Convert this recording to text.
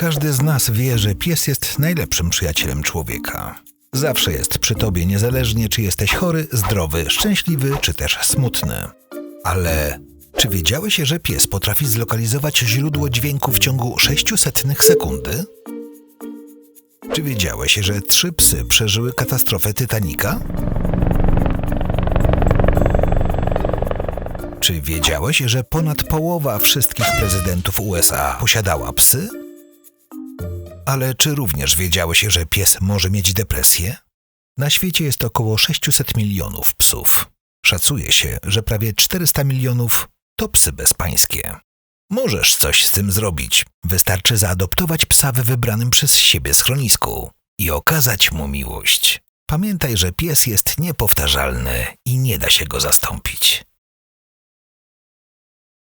Każdy z nas wie, że pies jest najlepszym przyjacielem człowieka. Zawsze jest przy tobie, niezależnie czy jesteś chory, zdrowy, szczęśliwy czy też smutny. Ale czy wiedziałeś, że pies potrafi zlokalizować źródło dźwięku w ciągu 600 sekundy? Czy wiedziałeś, że trzy psy przeżyły katastrofę Titanica? Czy wiedziałeś, że ponad połowa wszystkich prezydentów USA posiadała psy? Ale czy również wiedziałeś, że pies może mieć depresję? Na świecie jest około 600 milionów psów. Szacuje się, że prawie 400 milionów to psy bezpańskie. Możesz coś z tym zrobić. Wystarczy zaadoptować psa w wybranym przez siebie schronisku i okazać mu miłość. Pamiętaj, że pies jest niepowtarzalny i nie da się go zastąpić.